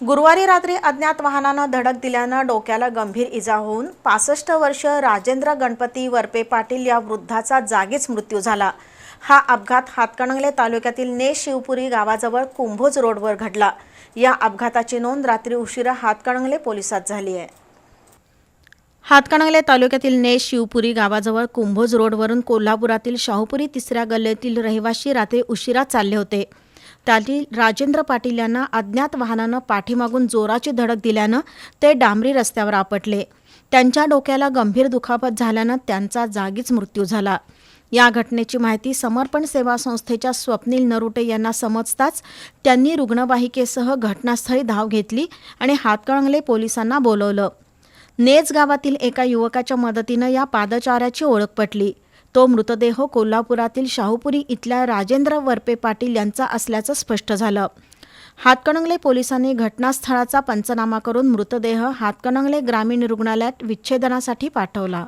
गुरुवारी रात्री अज्ञात वाहनानं धडक दिल्यानं डोक्याला गंभीर इजा होऊन पासष्ट वर्ष राजेंद्र गणपती वरपे पाटील या वृद्धाचा जागीच मृत्यू झाला. हा अपघात हातकणंगले तालुक्यातील ने शिवपुरी गावाजवळ कुंभोज रोडवर घडला. या अपघाताची नोंद रात्री उशिरा हातकणंगले पोलिसात झाली आहे. हातकणंगले तालुक्यातील ने शिवपुरी गावाजवळ कुंभोज रोडवरून कोल्हापुरातील शाहूपुरी तिसऱ्या गल्लीतील रहिवाशी रात्री उशिरा चालले होते. त्यातील राजेंद्र पाटील यांना अज्ञात वाहनानं पाठीमागून जोराची धडक दिल्यानं ते डांबरी रस्त्यावर आपटले. त्यांच्या डोक्याला गंभीर दुखापत झाल्यानं त्यांचा जागीच मृत्यू झाला. या घटनेची माहिती समर्पण सेवा संस्थेच्या स्वप्नील नरुटे यांना समजताच त्यांनी रुग्णवाहिकेसह घटनास्थळी धाव घेतली आणि हातकणंगले पोलिसांना बोलवलं. नेज गावातील एका युवकाच्या मदतीनं या पादचाऱ्याची ओळख पटली. तो मृतदेह कोल्हापुरातील शाहूपुरी इथल्या राजेंद्र वरपे पाटील यांचा असल्याचं स्पष्ट झालं. हातकणंगले पोलिसांनी घटनास्थळाचा पंचनामा करून मृतदेह हातकणंगले ग्रामीण रुग्णालयात विच्छेदनासाठी पाठवला.